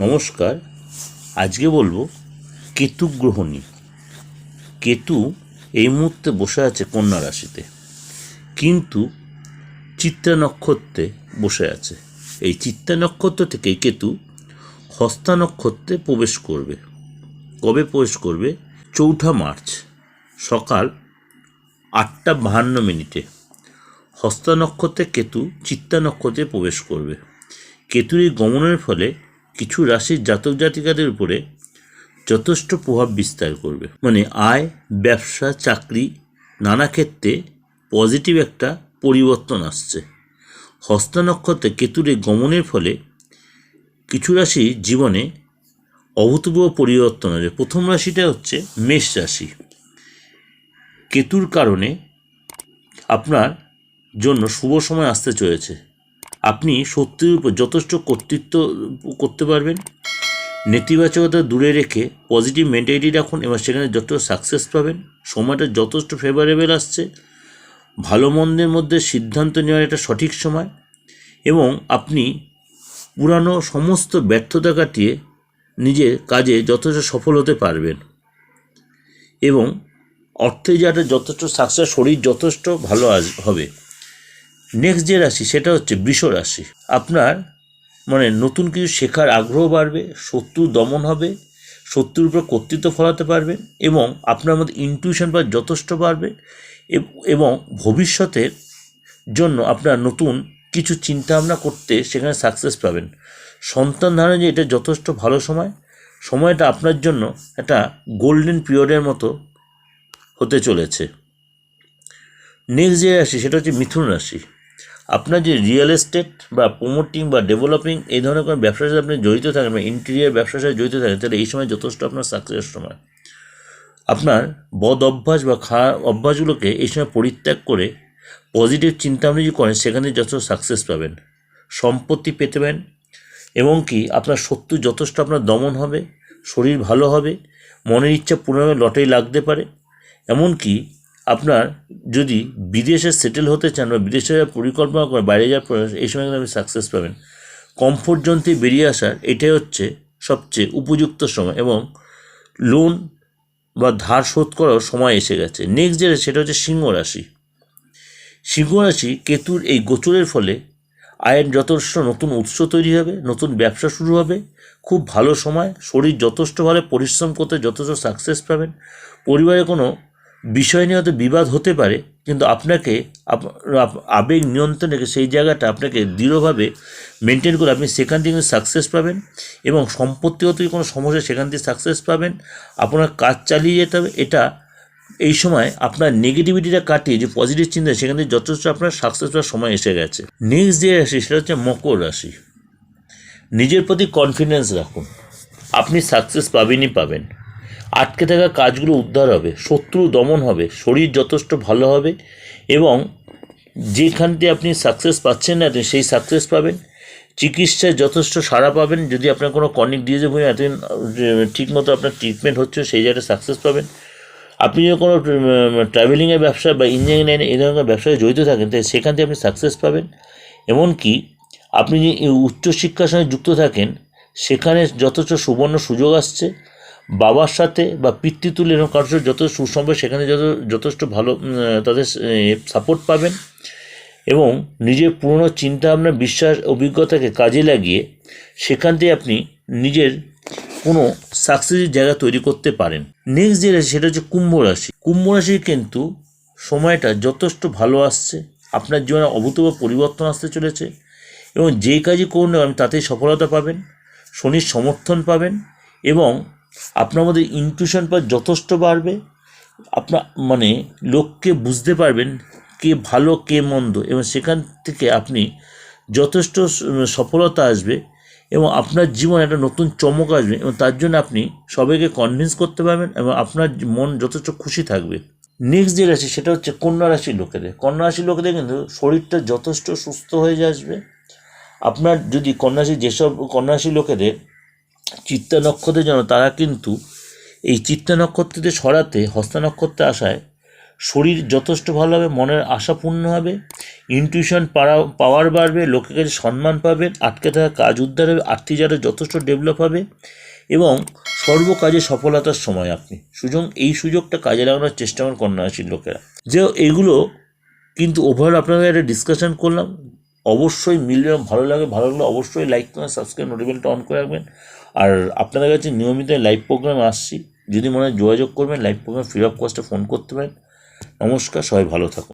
নমস্কার। আজকে বলব, কেতু গ্রহণী। কেতু এই মুহূর্তে বসে আছে কন্যা রাশিতে। কিন্তু চিত্রা নক্ষত্রে বসে আছে। এই চিত্রা নক্ষত্র থেকে কেতু হস্তা নক্ষত্রে প্রবেশ করবে। কবে প্রবেশ করবে? চৌঠা মার্চ, সকাল আটটা বাহান্ন মিনিটে। হস্তা নক্ষত্রে কেতু চিত্তা নক্ষত্রে প্রবেশ করবে। কেতুর এই গমনের ফলে কিছু রাশির জাতক জাতিকাদের উপরে যথেষ্ট প্রভাব বিস্তার করবে। মানে আয়, ব্যবসা, চাকরি, নানা ক্ষেত্রে পজিটিভ একটা পরিবর্তন আসছে। হস্ত নক্ষত্রে কেতুর গমনের ফলে কিছু রাশি জীবনে অভূতপূর্ব পরিবর্তন আসবে। প্রথম রাশিটা হচ্ছে মেষ রাশি। কেতুর কারণে আপনার জন্য শুভ সময় আসতে চলেছে। আপনি সত্যির উপর যথেষ্ট কর্তৃত্ব করতে পারবেন। নেতিবাচকতা দূরে রেখে পজিটিভ মেন্টালিটি রাখুন এবং সেখানে যত সাকসেস পাবেন, সময়টা যথেষ্ট ফেভারেবল আসছে। ভালো মন্দের মধ্যে সিদ্ধান্ত নেওয়ার একটা সঠিক সময় এবং আপনি পুরানো সমস্ত ব্যর্থতা কাটিয়ে নিজের কাজে যথেষ্ট সফল হতে পারবেন। এবং অর্থে যাতে যথেষ্ট সাকসেস শরীর যথেষ্ট ভালো আস হবে। নেক্সট যে রাশি, সেটা হচ্ছে বৃষ রাশি। আপনার মানে নতুন কিছু শেখার আগ্রহ বাড়বে, শত্রু দমন হবে, শত্রুর উপর কর্তৃত্ব ফলাতে পারবেন এবং আপনার মধ্যে ইনটিউশন বা যথেষ্ট বাড়বে এবং ভবিষ্যতের জন্য আপনার নতুন কিছু চিন্তাভাবনা করতে সেখানে সাকসেস পাবেন। সন্তান ধারণে এটা যথেষ্ট ভালো সময়, সময়টা আপনার জন্য একটা গোল্ডেন পিরিয়ডের মতো হতে চলেছে। নেক্সট যে রাশি, সেটা হচ্ছে মিথুন রাশি। আপনার যে রিয়েল এস্টেট বা প্রমোটিং বা ডেভেলপিং এই ধরনের কোনো ব্যবসার সাথে আপনি জড়িত থাকেন বা ইন্টেরিয়ার ব্যবসার সাথে জড়িত থাকেন, তাহলে এই সময় যথেষ্ট আপনার সাকসেসের সময়। আপনার বদ অভ্যাস বা খারাপ অভ্যাসগুলোকে এই সময় পরিত্যাগ করে পজিটিভ চিন্তা আপনি যদি করেন, সেখানে যথেষ্ট সাকসেস পাবেন, সম্পত্তি পেতে পারেন, এবং কি আপনার শত্রু যথেষ্ট আপনার দমন হবে, শরীর ভালো হবে, মনের ইচ্ছা পুনরায় লটারি লাগতে পারে, এমনকি আপনার যদি বিদেশে সেটেল হতে চান বা বিদেশে পরিকল্পনা করেন, বাইরে যাওয়ার এই সময় আপনি সাকসেস পাবেন। কমফোর্ট জোন থেকে বেরিয়ে আসার এটাই হচ্ছে সবচেয়ে উপযুক্ত সময় এবং লোন বা ধার শোধ করার সময় এসে গেছে। নেক্সট যেটা, সেটা হচ্ছে সিংহ রাশি। সিংহ রাশি কেতুর এই গোচরের ফলে আয়ের যথেষ্ট নতুন উৎস তৈরি হবে, নতুন ব্যবসা শুরু হবে, খুব ভালো সময়, শরীর যথেষ্টভাবে পরিশ্রম করতে যথেষ্ট সাকসেস পাবেন, পরিবারে কোনো বিষয় নিয়ে হয়তো বিবাদ হতে পারে, কিন্তু আপনাকে, আপ- আপ- আবেগ নিয়ন্ত্রণ রেখে সেই জায়গাটা আপনাকে দৃঢ়ভাবে মেনটেন করে আপনি সেখান থেকে সাকসেস পাবেন এবং সম্পত্তিগত কোনো সমস্যা সেখান থেকে সাকসেস পাবেন, আপনার কাজ চালিয়ে যেতে হবে, এটা এই সময় আপনার নেগেটিভিটিটা কাটিয়ে যে পজিটিভ চিন্তা, সেখান থেকে যথেষ্ট আপনার সাকসেস পাওয়ার সময় এসে গেছে। নেক্সট যে রাশি, সেটা হচ্ছে মকর রাশি। নিজের প্রতি কনফিডেন্স রাখুন। আপনি সাকসেস পাবেনই পাবেন। আটকে থাকা কাজগুলো উদ্ধার হবে, শত্রু দমন হবে, শরীর যথেষ্ট ভালো হবে এবং যেখান থেকে আপনি সাকসেস পাচ্ছেন না সেই সাকসেস পাবেন। চিকিৎসায় যথেষ্ট সাড়া পাবেন, যদি আপনার কোনো কনিক ডিজিজ হয়ে এতদিন ঠিকমতো আপনার ট্রিটমেন্ট হচ্ছে, সেই জায়গায় সাকসেস পাবেন। আপনি যদি কোনো ট্রাভেলিংয়ের ব্যবসা বা ইঞ্জিনিয়ারিং লাইনে এই ধরনের ব্যবসায় জড়িত থাকেন তাই সেখান থেকে আপনি সাকসেস পাবেন। এমনকি আপনি যে উচ্চশিক্ষার সঙ্গে যুক্ত থাকেন, সেখানে যথেষ্ট সুবর্ণ সুযোগ আসছে। বাবার সাথে বা পিতৃতুল্য কার্য যত সুসম্ভব সেখানে যত, যথেষ্ট ভালো তাদের সাপোর্ট পাবেন। এবং নিজের পুরনো চিন্তা ভাবনা বিশ্বাস, অভিজ্ঞতাকে কাজে লাগিয়ে সেখান থেকে আপনি নিজের কোনো সাকসেসের জায়গা তৈরি করতে পারেন। নেক্সট যে রাশি সেটা হচ্ছে কুম্ভ রাশি। কুম্ভ রাশির কিন্তু সময়টা যথেষ্ট ভালো আসছে। আপনার জীবনে অভূতপূর্ব পরিবর্তন আসতে চলেছে। এবং যেই কাজই করুন আপনি তাতেই সফলতা পাবেন। শনির সমর্থন পাবেন। এবং আপনার মধ্যে ইনটিউশন পা যথেষ্ট বাড়বে, আপনার মানে লোককে বুঝতে পারবেন কে ভালো, কে মন্দ, এবং সেখান থেকে আপনি যথেষ্ট সফলতা আসবে, এবং আপনার জীবনে একটা নতুন চমক আসবে, এবং তার জন্য আপনি সবাইকে কনভিন্স করতে পারবেন, এবং আপনার মন যথেষ্ট খুশি থাকবে। নেক্সট যে রাশি, সেটা হচ্ছে কন্যা রাশির লোকেদের। কন্যা রাশির লোকেদের কিন্তু শরীরটা যথেষ্ট সুস্থ হয়ে আসবে। আপনার যদি কন্যাশী যেসব কন্যাশী লোকেদের চিত্তা নক্ষত্রের জন্য তারা কিন্তু এই চিত্তা নক্ষত্রতে সরাতে, হস্তা নক্ষত্রে আসায় শরীর যথেষ্ট ভালো হবে, মনের আশা পূর্ণ হবে ইনটিউশন পাওয়ার বাড়বে, লোকের কাছে সম্মান পাবেন আটকে থাকা কাজ উদ্ধার হবে, আর্থিক যারা যথেষ্ট ডেভেলপ হবে এবং সর্বকাজে সফলতার সময় আপনি। সুযোগ এই সুযোগটা কাজে লাগানোর চেষ্টা আমার কন্যা রাশির লোকেরা। যে এগুলো কিন্তু ওভারঅল আপনাদের একটা ডিসকাশন করলাম। অবশ্যই মিললে ভালো লাগে, ভালো লাগলে অবশ্যই লাইক করেন সাবস্ক্রাইব নোটিফিকেশনটা অন করে রাখবেন। আর আপনাদের কাছে নিয়মিত লাইভ প্রোগ্রাম আসছি। যদি মনে হয় যোগাযোগ করবেন লাইভ প্রোগ্রাম ফ্রি অফ কস্টে ফোন করতে পারেন। নমস্কার, সবাই ভালো থাকুন।